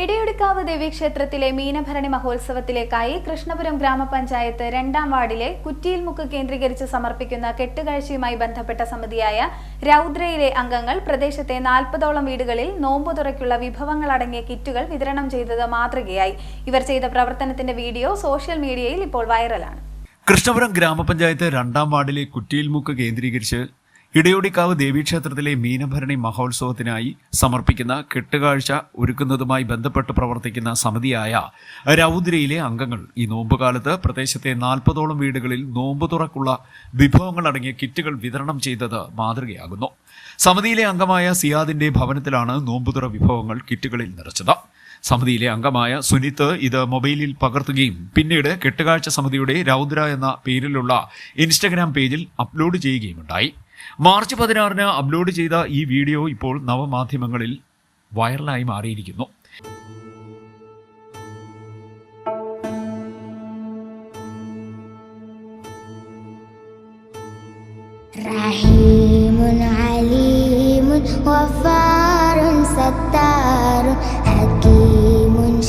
ഇടയൊടുക്കാവ് ദേവീക്ഷേത്രത്തിലെ മീനഭരണി മഹോത്സവത്തിലേക്കായി കൃഷ്ണപുരം ഗ്രാമപഞ്ചായത്ത് രണ്ടാം വാർഡിലെ കുറ്റിയിൽമുക്ക് കേന്ദ്രീകരിച്ച് സമർപ്പിക്കുന്ന കെട്ടുകാഴ്ചയുമായി ബന്ധപ്പെട്ട സമിതിയായ രൗദ്രയിലെ അംഗങ്ങൾ പ്രദേശത്തെ നാൽപ്പതോളം വീടുകളിൽ നോമ്പുതുറയ്ക്കുള്ള വിഭവങ്ങളടങ്ങിയ കിറ്റുകൾ വിതരണം ചെയ്തത് മാതൃകയായി. ഇവർ ചെയ്ത പ്രവർത്തനത്തിന്റെ വീഡിയോ സോഷ്യൽ മീഡിയയിൽ ഇപ്പോൾ വൈറലാണ്. കൃഷ്ണപുരം ഗ്രാമപഞ്ചായത്ത് രണ്ടാം വാർഡിലെ കുറ്റിയിൽമുക്ക് കേന്ദ്രീകരിച്ച് ഇടയോടിക്കാവ് ദേവീക്ഷേത്രത്തിലെ മീനഭരണി മഹോത്സവത്തിനായി സമർപ്പിക്കുന്ന കെട്ടുകാഴ്ച ഒരുക്കുന്നതുമായി ബന്ധപ്പെട്ട് പ്രവർത്തിക്കുന്ന സമിതിയായ രൗദ്രയിലെ അംഗങ്ങൾ ഈ നോമ്പുകാലത്ത് പ്രദേശത്തെ നാൽപ്പതോളം വീടുകളിൽ നോമ്പ് തുറക്കുള്ള വിഭവങ്ങൾ വിഭവങ്ങളടങ്ങിയ കിറ്റുകൾ വിതരണം ചെയ്തത് മാതൃകയാകുന്നു. സമിതിയിലെ അംഗമായ സിയാദിന്റെ ഭവനത്തിലാണ് നോമ്പുതുറ വിഭവങ്ങൾ കിറ്റുകളിൽ നിറച്ചത്. സമിതിയിലെ അംഗമായ സുനിത്ത് ഇത് മൊബൈലിൽ പകർത്തുകയും പിന്നീട് കെട്ടുകാഴ്ച സമിതിയുടെ രൗദ്ര എന്ന പേരിലുള്ള ഇൻസ്റ്റഗ്രാം പേജിൽ അപ്ലോഡ് ചെയ്യുകയുമുണ്ടായി. മാർച്ച് പതിനാറിന് അപ്ലോഡ് ചെയ്ത ഈ വീഡിയോ ഇപ്പോൾ നവമാധ്യമങ്ങളിൽ വൈറലായി മാറിയിരിക്കുന്നു.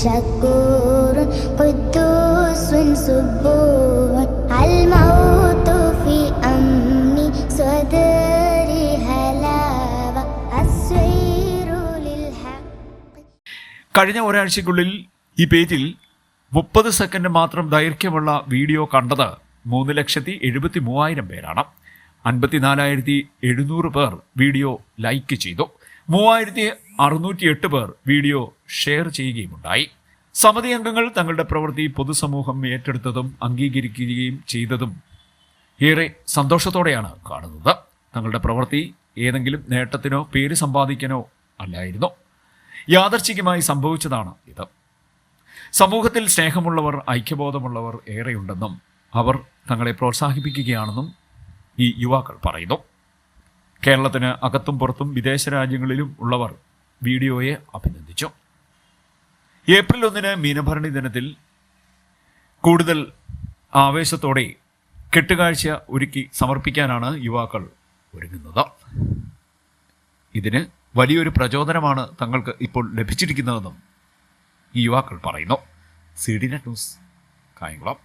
ശക്കൂർ സുബൂർ അൽ മൗ കഴിഞ്ഞ ഒരാഴ്ചയ്ക്കുള്ളിൽ ഈ പേജിൽ മുപ്പത് സെക്കൻഡ് മാത്രം ദൈർഘ്യമുള്ള വീഡിയോ കണ്ടത് മൂന്ന് ലക്ഷത്തി എഴുപത്തി മൂവായിരം പേരാണ്. അൻപത്തിനാലായിരത്തി എഴുന്നൂറ് പേർ വീഡിയോ ലൈക്ക് ചെയ്തു. മൂവായിരത്തി അറുന്നൂറ്റി എട്ട് പേർ വീഡിയോ ഷെയർ ചെയ്യുകയുമുണ്ടായി. സമിതി അംഗങ്ങൾ തങ്ങളുടെ പ്രവൃത്തി പൊതുസമൂഹം ഏറ്റെടുത്തതും അംഗീകരിക്കുകയും ചെയ്തതും ഏറെ സന്തോഷത്തോടെയാണ് കാണുന്നത്. തങ്ങളുടെ പ്രവൃത്തി ഏതെങ്കിലും നേട്ടത്തിനോ പേര് സമ്പാദിക്കാനോ അല്ലായിരുന്നു. യാദർച്ഛികമായി സംഭവിച്ചതാണ് ഇത്. സമൂഹത്തിൽ സ്നേഹമുള്ളവർ ഐക്യബോധമുള്ളവർ ഏറെയുണ്ടെന്നും അവർ തങ്ങളെ പ്രോത്സാഹിപ്പിക്കുകയാണെന്നും ഈ യുവാക്കൾ പറയുന്നു. കേരളത്തിന് അകത്തും പുറത്തും വിദേശ രാജ്യങ്ങളിലും ഉള്ളവർ വീഡിയോയെ അഭിനന്ദിച്ചു. ഏപ്രിൽ ഒന്നിന് മീനഭരണി ദിനത്തിൽ കൂടുതൽ ആവേശത്തോടെ കെട്ടുകാഴ്ച ഒരുക്കി സമർപ്പിക്കാനാണ് യുവാക്കൾ ഒരുങ്ങുന്നത്. ഇതിന് വലിയൊരു പ്രചോദനമാണ് തങ്ങൾക്ക് ഇപ്പോൾ ലഭിച്ചിരിക്കുന്നതെന്നും ഈ യുവാക്കൾ പറയുന്നു. C D net news Kayamkulam.